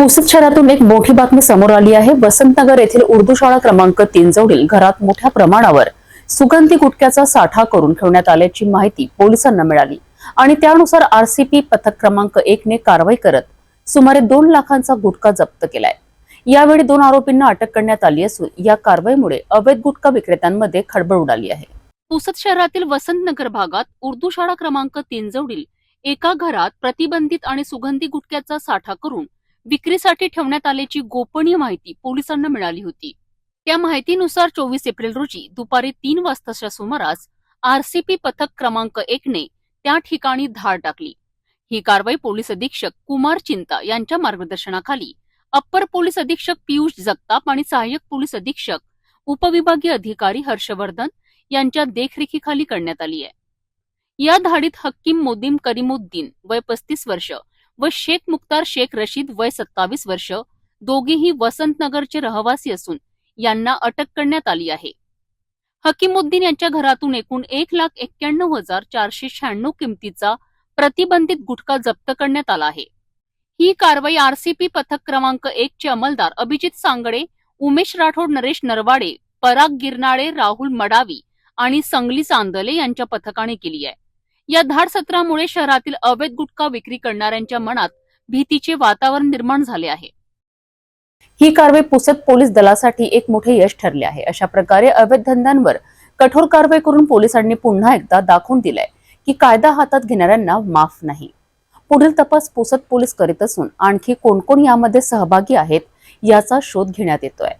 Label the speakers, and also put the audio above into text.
Speaker 1: पुसद शहरातून एक मोठी बातमी समोर आली आहे. वसंतनगर येथील उर्दू शाळा क्रमांक तीन जवळील घरात मोठ्या प्रमाणावर सुगंधी गुटख्याचा साठा करून ठेवण्यात आल्याची माहिती पोलिसांना मिळाली आणि त्यानुसार आरसीपी पथक क्रमांक एक ने कारवाई करत सुमारे दोन लाखांचा गुटखा जप्त केलाय. यावेळी दोन आरोपींना अटक करण्यात आली असून या कारवाईमुळे अवैध गुटखा विक्रेत्यांमध्ये खळबळ उडाली आहे. पुसद शहरातील वसंतनगर भागात उर्दू शाळा क्रमांक तीन जवळील एका घरात प्रतिबंधित आणि सुगंधी गुटख्याचा साठा करून विक्रीसाठी ठेवण्यात आल्याची गोपनीय माहिती पोलिसांना मिळाली होती. त्या माहितीनुसार चोवीस एप्रिल रोजी दुपारी तीन वाजताच्या सुमारास आरसीपी पथक क्रमांक एकने त्या ठिकाणी धाड टाकली. ही कारवाई पोलीस अधीक्षक कुमार चिंता यांच्या मार्गदर्शनाखाली अप्पर पोलीस अधीक्षक पियुष जगताप आणि सहाय्यक पोलीस अधीक्षक उपविभागीय अधिकारी हर्षवर्धन यांच्या देखरेखीखाली करण्यात आली आहे. या धाडीत हक्कीम मोदीम करीमुद्दीन वय पस्तीस वर्ष व शेख मुख्तार शेख रशीद वय सत्तावीस वर्ष दोघेही वसंतनगरचे रहिवासी असून यांना अटक करण्यात आली आहे. हकीमुद्दीन यांच्या घरातून एकूण एक लाख एक्क्याण्णव हजार चारशे शहाण्णव किमतीचा प्रतिबंधित गुटखा जप्त करण्यात आला आहे. ही कारवाई आरसीपी पथक क्रमांक एक चे अंमलदार अभिजित सांगडे उमेश राठोड नरेश नरवाडे पराग गिरनाळे राहुल मडावी आणि संगली चांदले यांच्या पथकाने केली आहे. या धाड सत्रामुळे शहरातील अवैध गुटखा विक्री करणाऱ्यांच्या मनात भीतीचे वातावरण निर्माण झाले आहे. ही कारवाई पुसद पोलीस दलासाठी एक मोठे यश ठरले आहे. अशा प्रकारे अवैध धंद्यांवर कठोर कारवाई करून पोलिसांनी पुन्हा एकदा दाखवून दिलंय की कायदा हातात घेणाऱ्यांना माफ नाही. पुढील तपास पुसद पोलीस करीत असून आणखी कोण कोण यामध्ये सहभागी आहेत याचा शोध घेण्यात येतोय.